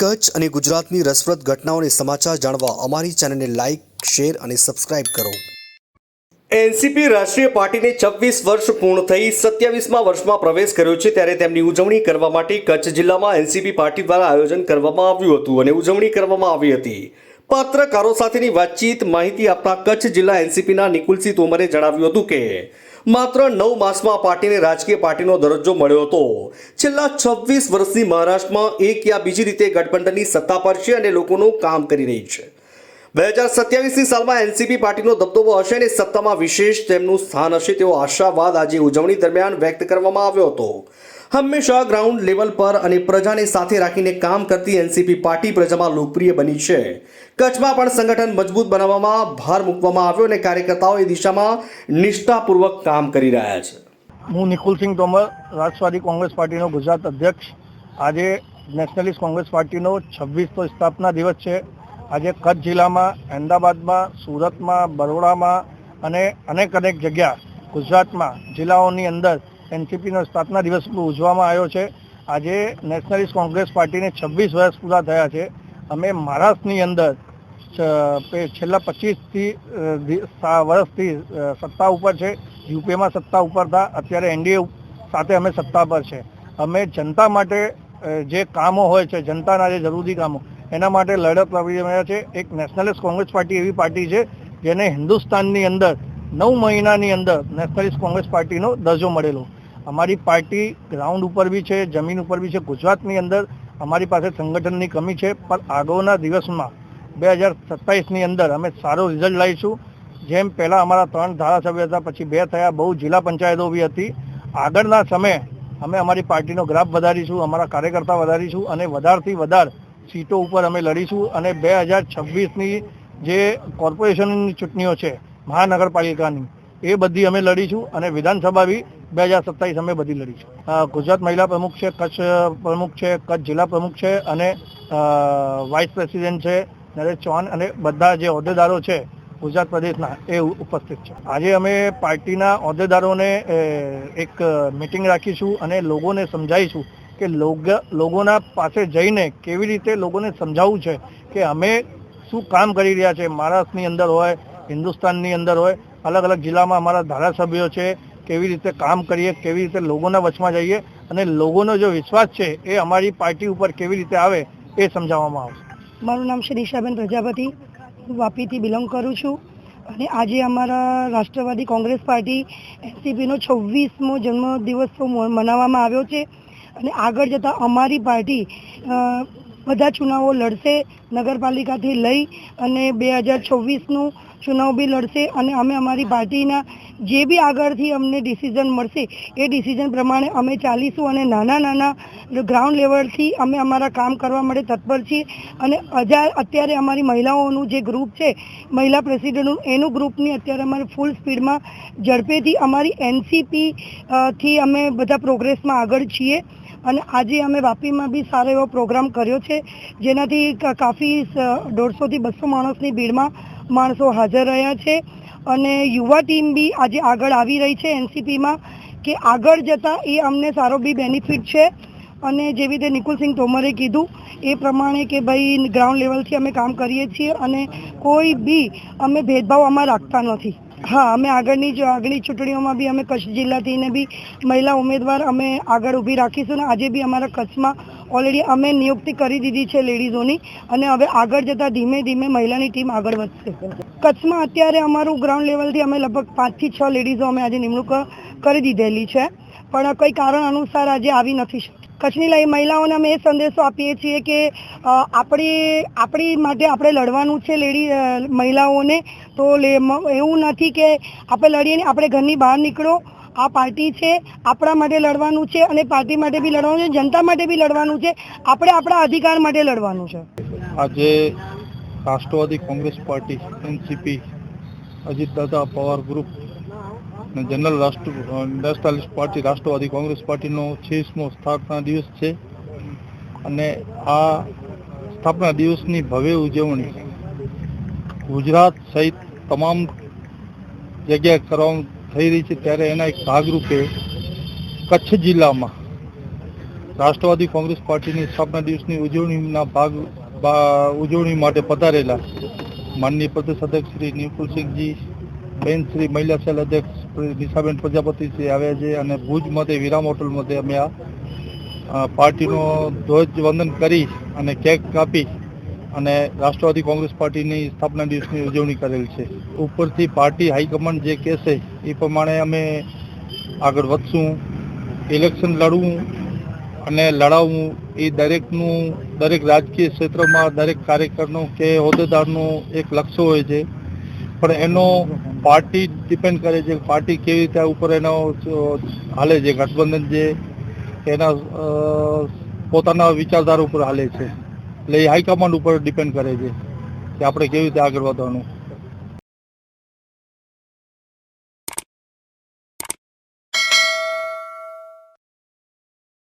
કચ્છ અને ગુજરાતની રસપ્રદ ઘટનાઓને સમાચાર જાણવા અમારી ચેનલને લાઇક શેર અને સબસ્ક્રાઇબ કરો. એનસીપી રાષ્ટ્રીય પાર્ટીને છવ્વીસ વર્ષ પૂર્ણ થઈ સત્યાવીસમા વર્ષમાં પ્રવેશ કર્યો છે ત્યારે તેમની ઉજવણી કરવા માટે કચ્છ જિલ્લામાં એનસીપી પાર્ટી દ્વારા આયોજન કરવામાં આવ્યું હતું અને ઉજવણી કરવામાં આવી હતી. પત્રકારો સાથેની વાતચીત માહિતી આપતા કચ્છ જિલ્લા એનસીપીના નિકુલસિંહ તોમરે જણાવ્યું હતું કે માત્ર નવ માસમાં પાર્ટીને રાજકીય પાર્ટીનો દરજ્જો મળ્યો હતો. છેલ્લા છવ્વીસ વર્ષથી મહારાષ્ટ્રમાં એક યા બીજી રીતે ગઠબંધનની સત્તા પર છે અને લોકોનું કામ કરી રહી છે. બે હજાર સત્યાવીસની સાલમાં એનસીપી પાર્ટીનો દબદબો હશે અને સત્તામાં વિશેષ તેમનું સ્થાન હશે તેવો આશાવાદ આજે ઉજવણી દરમિયાન વ્યક્ત કરવામાં આવ્યો હતો. હંમેશા ગ્રાઉન્ડ લેવલ પર અને પ્રજાને સાથે રાખીને કામ કરતી એનસીપી પાર્ટી પ્રજામાં લોકપ્રિય બની છે. કચ્છમાં પણ સંગઠન મજબૂત બનાવવામાં ભાર મૂકવામાં આવ્યો અને કાર્યકર્તાઓ એ દિશામાં નિષ્ઠાપૂર્વક કામ કરી રહ્યા છે. હું નિકુલસિંહ તોમર, રાષ્ટ્રવાદી કોંગ્રેસ પાર્ટીનો ગુજરાત અધ્યક્ષ. આજે નેશનલિસ્ટ કોંગ્રેસ પાર્ટીનો છવ્વીસમો સ્થાપના દિવસ છે. આજે કચ્છ જિલ્લામાં, અમદાવાદમાં, સુરતમાં, બરોડામાં અને અનેક અનેક જગ્યા ગુજરાતમાં જિલ્લાઓની અંદર એનસીપીનો સ્થાપના દિવસ ઉજવવામાં આવ્યો છે. આજે નેશનલિસ્ટ કોંગ્રેસ પાર્ટીને છવ્વીસ વર્ષ પૂરા થયા છે. અમે મહારાષ્ટ્રની અંદર છેલ્લા પચીસથી વર્ષથી સત્તા ઉપર છે. યુપીમાં સત્તા ઉપર હતા. અત્યારે એનડીએ સાથે અમે સત્તા પર છે. અમે જનતા માટે જે કામો હોય છે, જનતાના જે જરૂરી કામો એના માટે લડત લડી રહ્યા છે. એક નેશનલિસ્ટ કોંગ્રેસ પાર્ટી એવી પાર્ટી છે જેને હિન્દુસ્તાનની અંદર નવ મહિનાની અંદર નેશનલિસ્ટ કોંગ્રેસ પાર્ટીનો દરજ્જો મળેલો. અમારી પાર્ટી ગ્રાઉન્ડ ઉપર બી છે, જમીન ઉપર બી છે, ગુજરાતની અંદર અમારી પાસે સંગઠનની કમી છે, પણ આગળના દિવસમાં બે હજાર સત્તાવીસની અંદર અમે સારો રિઝલ્ટ લાવીશું. જેમ પહેલાં અમારા ત્રણ ધારાસભ્ય હતા, પછી બે થયા, બહુ જિલ્લા પંચાયતો બી હતી. આગળના સમયે અમે અમારી પાર્ટીનો ગ્રાફ વધારીશું, અમારા કાર્યકર્તા વધારીશું અને વધારથી વધાર સીટો ઉપર અમે લડીશું અને બે હજાર છવ્વીસની જે કોર્પોરેશનની ચૂંટણીઓ છે, મહાનગરપાલિકાની, એ બધી અમે લડીશું અને વિધાનસભા બી બે હજાર સત્તાવીસ અમે બધી લડીશું. ગુજરાત મહિલા પ્રમુખ છે, કચ્છ પ્રમુખ છે, કચ્છ જિલ્લા પ્રમુખ છે અને વાઇસ પ્રેસિડેન્ટ છે નરેશ ચૌહાણ અને બધા જે હોદ્દેદારો છે ગુજરાત પ્રદેશના એ ઉપસ્થિત છે. આજે અમે પાર્ટીના હોદ્દેદારોને એક મિટિંગ રાખીશું અને લોકોને સમજાવીશું કે લોકોના પાસે જઈને કેવી રીતે લોકોને સમજાવવું છે કે અમે શું કામ કરી રહ્યા છે? મહારાષ્ટ્રની અંદર હોય, હિન્દુસ્તાનની અંદર હોય અલગ અલગ જિલ્લામાં અમારા ધારાસભ્યો છે, કેવી રીતે કામ કરીએ, કેવી રીતે લોકોના વચમાં જઈએ અને લોકોનો જો વિશ્વાસ છે એ અમારી પાર્ટી ઉપર કેવી રીતે આવે એ સમજાવવામાં આવશે. મારું નામ છે દિશાબેન પ્રજાપતિ. હું વાપીથી બિલોંગ કરું છું અને આજે અમારા રાષ્ટ્રવાદી કોંગ્રેસ પાર્ટી એનસીપીનો છવ્વીસમો જન્મદિવસ મનાવવામાં આવ્યો છે. અને આગળ જતાં અમારી પાર્ટી બધા ચુનાવો લડશે નગરપાલિકાથી લઈ અને બે હજાર છવ્વીસનું ચુનાવ બી લડશે અને અમે અમારી પાર્ટીના જે બી આગળથી અમને ડિસિઝન મળશે, એ ડિસિઝન પ્રમાણે અમે ચાલીશું અને નાના નાના ગ્રાઉન્ડ લેવલથી અમે અમારા કામ કરવા માટે તત્પર છીએ અને હજાર અત્યારે અમારી મહિલાઓનું જે ગ્રુપ છે, મહિલા પ્રેસિડેન્ટનું એનું ગ્રુપની અત્યારે અમારે ફૂલ સ્પીડમાં ઝડપેથી અમારી એનસીપી થી અમે બધા પ્રોગ્રેસમાં આગળ છીએ. અને આજે અમે વાપીમાં બી સારો એવો પ્રોગ્રામ કર્યો છે, જેનાથી કાફી દોઢસોથી બસો માણસની ભીડમાં માણસો હાજર રહ્યા છે. અને યુવા ટીમ બી આજે આગળ આવી રહી છે એનસીપીમાં, કે આગળ જતાં એ અમને સારો બી બેનિફિટ છે. અને જેવી રીતે નિકુલસિંહ તોમરે કીધું, એ પ્રમાણે કે ભાઈ, ગ્રાઉન્ડ લેવલથી અમે કામ કરીએ છીએ અને કોઈ બી અમે ભેદભાવ આમાં રાખતા નથી. હા, અમે આગળની જો આગળની ચૂંટણીઓમાં બી અમે કચ્છ જિલ્લાથીને બી મહિલા ઉમેદવાર અમે આગળ ઊભી રાખીશું ને આજે બી અમારા કચ્છમાં ઓલરેડી અમે નિયુક્તિ કરી દીધી છે લેડીઝોની અને હવે આગળ જતાં ધીમે ધીમે મહિલાની ટીમ આગળ વધશે. કચ્છમાં અત્યારે અમારું ગ્રાઉન્ડ લેવલથી અમે લગભગ પાંચથી છ લેડીઝો અમે આજે નિમણૂક કરી દીધેલી છે. પણ કંઈ કારણ અનુસાર આજે આવી નથી કચ્છની લઈ મહિલાઓને અમે એ સંદેશો આપીએ છીએ કે આપણી આપણી માટે આપણે લડવાનું છે લેડી મહિલાઓને. તો એવું નથી કે આપણે લડીએ આપણે ઘરની બહાર નીકળો. આ પાર્ટી છે, આપણા માટે લડવાનું છે અને પાર્ટી માટે બી લડવાનું છે, જનતા માટે બી લડવાનું છે. આપણે આપણા અધિકાર માટે લડવાનું છે. આજે Rashtrawadi Congress party, NCP, Ajitdada Pawar group અને જનરલ રાષ્ટ્ર નેશનલિસ્ટ પાર્ટી, રાષ્ટ્રવાદી કોંગ્રેસ પાર્ટીનો છેસમો સ્થાપના દિવસ છે. અને આ સ્થાપના દિવસની ભવ્ય ઉજવણી ગુજરાત સહિત તમામ જગ્યાએ કરવામાં થઈ રહી છે. ત્યારે એના એક ભાગરૂપે કચ્છ જિલ્લામાં રાષ્ટ્રવાદી કોંગ્રેસ પાર્ટીની સ્થાપના દિવસની ઉજવણીના ભાગ ઉજવણી માટે પધારેલા માનનીય પ્રદેશ અધ્યક્ષ શ્રી નિપુલસિંહજી, બેન શ્રી મહિલા સેલ અધ્યક્ષ નિશાબેન પ્રજાપતિ શ્રી આવ્યા છે અને ભુજ મધ્યે વિરામ હોટલ મધ્યે અમે આ પાર્ટીનો ધ્વજ વંદન કરી અને કેક કાપી અને રાષ્ટ્રવાદી કોંગ્રેસ પાર્ટીની સ્થાપના દિવસની ઉજવણી કરેલ છે. ઉપરથી પાર્ટી હાઈકમાન્ડ જે કહેશે એ પ્રમાણે અમે આગળ વધશું, ઇલેક્શન લડવું અને લડાવવું એ દરેકનું, દરેક રાજકીય ક્ષેત્રમાં દરેક કાર્યકરનું કે હોદ્દેદારનું એક લક્ષ્ય હોય છે. પણ એનો પાર્ટી ડિપેન્ડ કરે છે પાર્ટી કેવી રીતે ઉપર એનો હાલે છે, ગઠબંધન જે એના પોતાના વિચારધારા ઉપર હાલે છે. એટલે એ હાઈકમાન્ડ ઉપર ડિપેન્ડ કરે છે કે આપણે કેવી રીતે આગળ વધવાનું.